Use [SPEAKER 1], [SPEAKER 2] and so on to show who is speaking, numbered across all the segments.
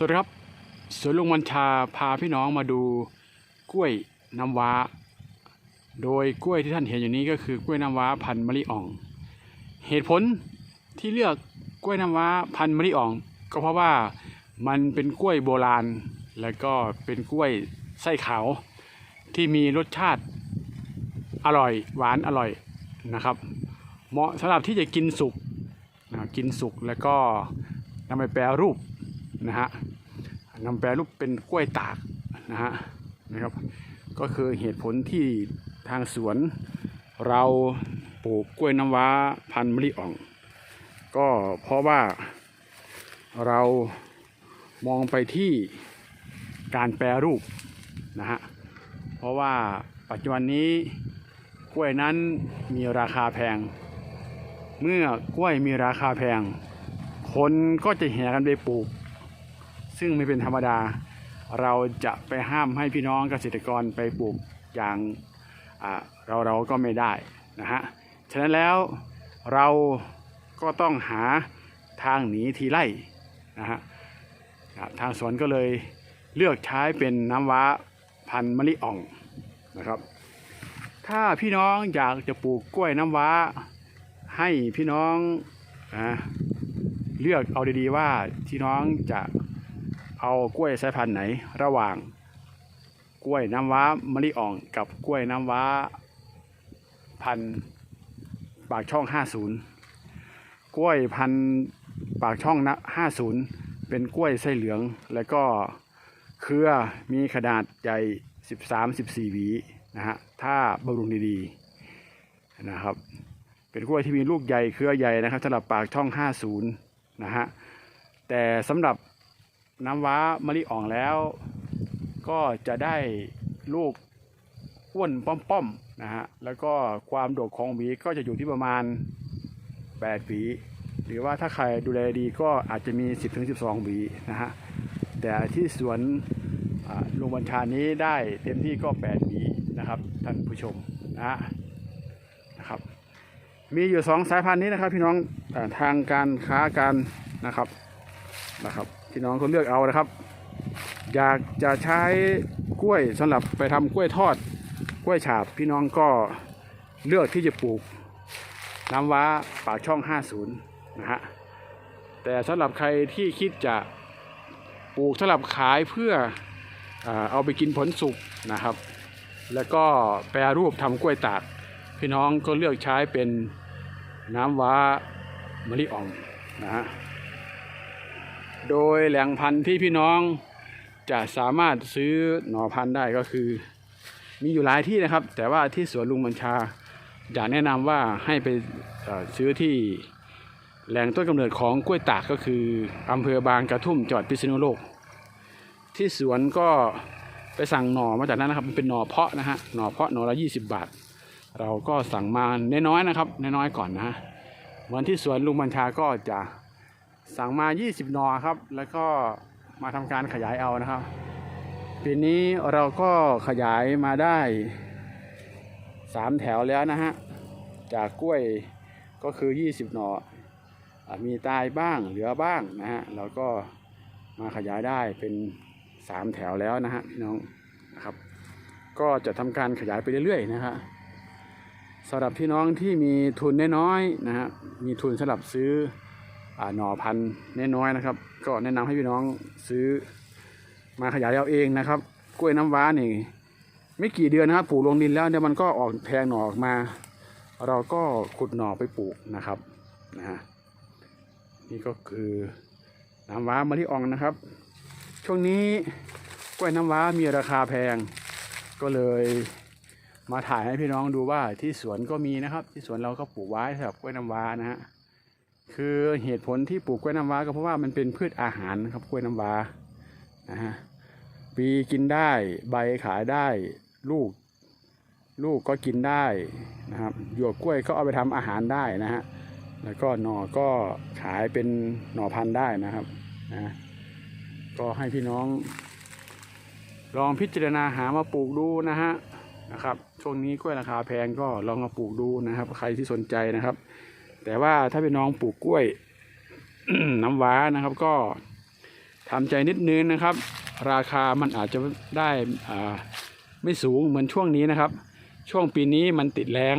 [SPEAKER 1] สวัสดีครับสวนลุงวันชาพาพี่น้องมาดูกล้วยน้ำว้า โดยกล้วยที่ท่านเห็นอยู่นี้ก็คือกล้วยน้ำว้าพันธุ์มะลิอ่อง เหตุผลที่เลือกกล้วยน้ำว้าพันธุ์มะลิอ่อง ก็เพราะว่ามันเป็นกล้วยโบราณ และก็เป็นกล้วยไส้ขาวที่มีรสชาติอร่อยหวานอร่อยนะครับ เหมาะสำหรับที่จะกินสุกนะกินสุกแล้วก็นำไปแปรรูป นะฮะนำแปรรูปเป็นกล้วยตากนะฮะนะครับ ก็คือเหตุผลที่ทางสวนเราปลูกกล้วยน้ำว้าพันธุ์มะลิอ่อง ก็เพราะว่าเรามองไปที่การแปรรูปนะฮะ เพราะว่าปัจจุบันนี้กล้วยนั้นมีราคาแพง เมื่อกล้วยมีราคาแพง คนก็จะแห่กันไปปลูก ซึ่งไม่เป็นธรรมดา เราจะไปห้ามให้พี่น้องเกษตรกรไปปลูกอย่างเราเราก็ไม่ได้นะฮะ ฉะนั้นแล้วเราก็ต้องหาทางหนีทีไล่นะฮะทางสวนก็เลยเลือกใช้เป็นน้ำว้าพันมะลิอ่องนะครับ ถ้าพี่น้องอยากจะปลูกกล้วยน้ำว้า ให้พี่น้องนะเลือกเอาดีๆว่าที่น้องจะ เอากล้วยสายพันธุ์ไหน ระหว่าง กล้วยน้ำว้ามะลิอ่อง กับกล้วยน้ำว้า พันปากช่อง 50 กล้วยพันปากช่องนะ50 เป็นกล้วยไส้เหลือง แล้วก็เครือมีขนาดใหญ่ 13-14หวีนะฮะถ้าบำรุงดีๆนะครับ เป็นกล้วยที่มีลูกใหญ่เครือใหญ่นะครับสำหรับปากช่อง 50 นะฮะแต่สำหรับ น้ำว้ามะลิอ่องแล้ว ก็จะได้ลูกอ้วนป้อมๆนะฮะแล้วก็ความโดกของหวีก็จะอยู่ที่ประมาณ8หวีหรือว่าถ้าใครดูแลดีก็อาจจะมี 10-12หวีนะฮะแต่ที่สวนลุงบัญชานี้ได้เต็มที่ก็8หวีนะครับท่านผู้ชมนะฮะนะครับมีอยู่สองสายพันธุ์นี้นะครับพี่น้องทางการค้าการนะครับนะครับ พี่น้องคนเลือกเอานะครับ อยากจะใช้กล้วยสำหรับไปทำกล้วยทอด กล้วยฉาบ พี่น้องก็เลือกที่จะปลูกน้ำว้าปากช่อง 50 นะฮะ แต่สำหรับใครที่คิดจะปลูกสำหรับขายเพื่อเอาไปกินผลสุกนะครับ แล้วก็แปรรูปทำกล้วยตาก พี่น้องก็เลือกใช้เป็นน้ำว้ามะลิอ่องนะฮะ โดยแหล่งพันธุ์ที่พี่น้องจะสามารถซื้อหน่อพันธุ์ได้ก็คือ มีอยู่หลายที่นะครับ แต่ว่าที่สวนลุงบัญชา อยากแนะนำว่าให้ไปซื้อที่แหล่งต้นกำเนิดของกล้วยตากก็คืออำเภอบางกระทุ่มจังหวัดพิษณุโลก ที่สวนก็ไปสั่งหน่อมาจากนั้นนะครับมันเป็นหน่อเพาะนะฮะหน่อเพาะหน่อละ20บาท เราก็สั่งมาน้อยๆนะครับน้อยๆก่อนนะฮะเหมือนที่สวนลุงบัญชาก็จะ สั่งมา 20หนอครับ แล้วก็มาทำการขยายเอานะครับ ปีนี้เราก็ขยายมาได้สามแถวแล้วนะฮะ จากกล้วยก็คือ 20 หนอมีตายบ้างเหลือบ้างนะฮะเราก็มาขยายได้เป็นสามแถวแล้วนะฮะพี่น้องนะครับ ก็จะทำการขยายไปเรื่อยๆนะฮะสำหรับพี่น้องที่มีทุนน้อยๆนะฮะมีทุนสำหรับซื้อ หน่อพันธุ์น้อยๆนะครับ ก็แนะนำให้พี่น้องซื้อมาขยายเอาเองนะครับ กล้วยน้ำว้านี่ไม่กี่เดือนนะครับปลูกลงดินแล้วเนี่ยมันก็ออกแทงหน่อออกมา เราก็ขุดหน่อไปปลูกนะครับนะฮะนี่ก็คือน้ำว้ามะลิอ่องนะครับ ช่วงนี้กล้วยน้ำว้ามีราคาแพง ก็เลยมาถ่ายให้พี่น้องดูว่าที่สวนก็มีนะครับ ที่สวนเราก็ปลูกไว้สำหรับกล้วยน้ำว้านะฮะ คือเหตุผลที่ปลูกกล้วยน้ำว้าก็เพราะว่ามันเป็นพืชอาหารครับกล้วยน้ำว้านะฮะปีกินได้ใบขายได้ลูก ลูกก็กินได้นะครับหยวกกล้วยก็เอาไปทำอาหารได้นะฮะแล้วก็หน่อก็ขายเป็นหน่อพันธุ์ได้นะครับนะก็ให้พี่น้อง ลองพิจารณาหามาปลูกดูนะฮะนะครับช่วงนี้กล้วยราคาแพงก็ลองมาปลูกดูนะครับ ใครที่สนใจนะครับ แต่ว่าถ้าเป็นน้องปลูกกล้วยน้ำว้านะครับ ก็ทำใจนิดนึงนะครับ ราคามันอาจจะได้อ่าไม่สูงเหมือนช่วงนี้นะครับ ช่วงปีนี้มันติดแรง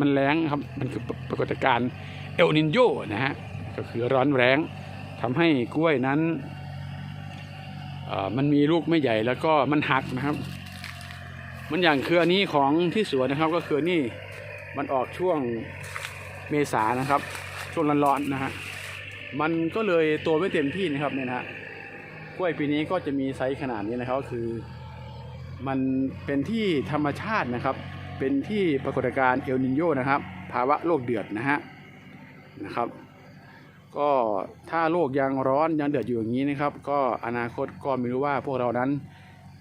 [SPEAKER 1] มันแรงครับ มันคือปรากฏการณ์เอลนินโยนะฮะก็คือร้อนแรงทำให้กล้วยนั้นมันมีลูกไม่ใหญ่แล้วก็มันหักนะครับ มันอย่างเครือนี้ของที่สวนนะครับ ก็คือนี่มันออกช่วง เมษานะครับ ช่วงร้อนๆนะฮะมันก็เลยโตไม่เต็มที่นะครับเนี่ยนะฮะกล้วยปีนี้ก็จะมีไซส์ขนาดนี้นะครับก็คือมันเป็นที่ธรรมชาตินะครับ เป็นที่ปรากฏการณ์เอลนินโยนะครับ ภาวะโลกเดือดนะฮะนะครับ ก็ถ้าโลกยังร้อนยังเดือดอยู่อย่างนี้นะครับ ก็อนาคตก็ไม่รู้ว่าพวกเรานั้น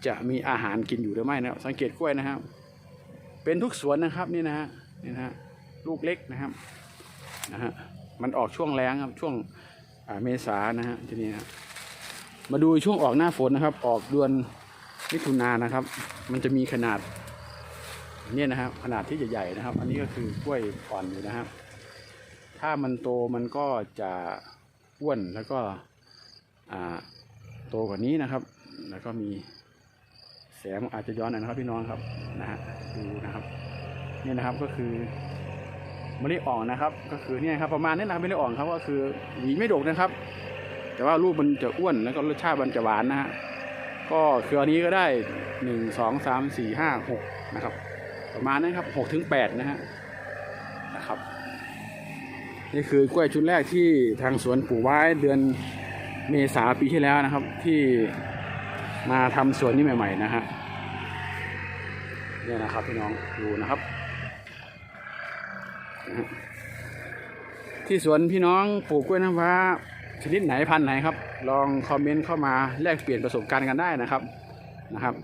[SPEAKER 1] จะมีอาหารกินอยู่หรือไม่นะครับ สังเกตกล้วยนะครับ เป็นทุกสวนนะครับนี่นะฮะนี่นะฮะลูกเล็กนะครับ นะฮะมันออกช่วงแรงครับช่วงเมษานะฮะทีนี้นะครับมาดูช่วงออกหน้าฝนนะครับ ออกเดือนมิถุนายนนะครับ มันจะมีขนาดเนี่ยนะครับขนาดที่ใหญ่ๆนะครับ อันนี้ก็คือกล้วยอ่อนอยู่นะครับ ถ้ามันโตมันก็จะอ้วนแล้วก็โตกว่านี้นะครับ แล้วก็มีแสงอาจจะย้อนนะครับพี่น้องครับนะฮะดูนะครับ นี่นะครับก็คือ มะลิอ่องนะครับ ก็คือเนี่ยครับประมาณนี้นะครับมะลิอ่องครับก็คือหวีไม่ดกนะครับ แต่ว่าลูกมันจะอ้วนแล้วก็รสชาติมันจะหวานนะฮะก็คืออันนี้ก็ได้หนึ่งสองสามสี่ห้าหกนะครับ ประมาณนั้นครับหกถึงแปดนะฮะนะครับ นี่คือกล้วยชุดแรกที่ทางสวนปลูกไว้เดือนเมษาปีที่แล้วนะครับ ที่มาทำสวนนี้ใหม่ ๆ นะฮะเนี่ยนะครับพี่น้องดูนะครับ ที่สวนพี่น้องปลูกกล้วยน้ำว้า ชนิดไหนพันธุ์ไหนครับ ลองคอมเมนต์เข้ามาแลกเปลี่ยนประสบการณ์กันได้นะครับนะครับ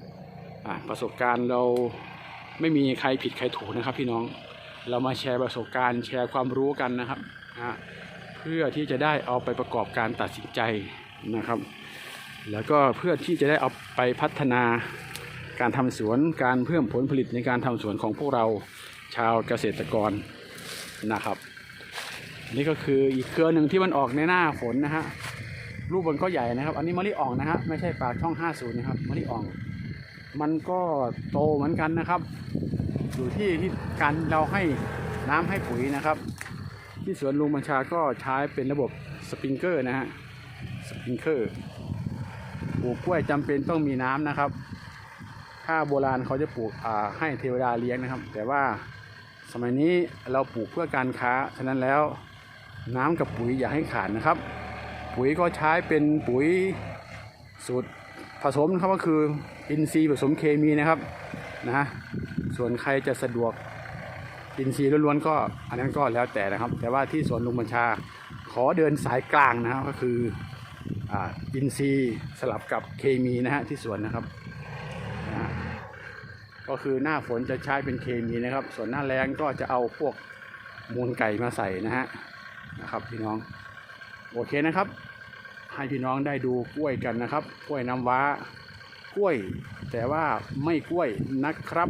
[SPEAKER 1] ประสบการณ์เราไม่มีใครผิดใครถูกนะครับ พี่น้องเรามาแชร์ประสบการณ์แชร์ความรู้กันนะครับเพื่อที่จะได้เอาไปประกอบการตัดสินใจนะครับ แล้วก็เพื่อที่จะได้เอาไปพัฒนาการทำสวนการเพิ่มผลผลิตในการทำสวนของพวกเราชาวเกษตรกร นะครับ นี่ก็คืออีกเครือหนึ่งที่มันออกในหน้าฝนนะฮะลูกมันก็ใหญ่นะครับ อันนี้มะลิอ่องนะฮะไม่ใช่ปากช่อง 50 นะครับมะลิอ่อง มันก็โตเหมือนกันนะครับ อยู่ที่ที่การเราให้น้ำให้ปุ๋ยนะครับ ที่สวนลุงบัญชาก็ใช้เป็นระบบสปริงเกอร์นะฮะสปริงเกอร์ปลูกกล้วยจำเป็นต้องมีน้ำนะครับ ถ้าโบราณเขาจะปลูกให้เทวดาเลี้ยงนะครับ แต่ว่า สมัยนี้เราปลูกเพื่อการค้า ฉะนั้นแล้วน้ำกับปุ๋ยอย่าให้ขาดนะครับ ปุ๋ยก็ใช้เป็นปุ๋ยสูตรผสมนะครับก็คืออินทรีย์ผสมเคมีนะครับนะฮะส่วนใครจะสะดวกอินทรีย์ล้วนๆก็อันนั้นก็แล้วแต่นะครับ แต่ว่าที่สวนลุงบัญชาขอเดินสายกลางนะครับก็คืออ่าอินทรีย์สลับกับเคมีนะฮะที่สวนนะครับ ก็คือหน้าฝนจะใช้เป็นเคมีนะครับ ส่วนหน้าแรงก็จะเอาพวกมูลไก่มาใส่นะฮะนะครับพี่น้องโอเคนะครับ ให้พี่น้องได้ดูกล้วยกันนะครับ กล้วยน้ำว้ากล้วย แต่ว่าไม่กล้วยนะครับ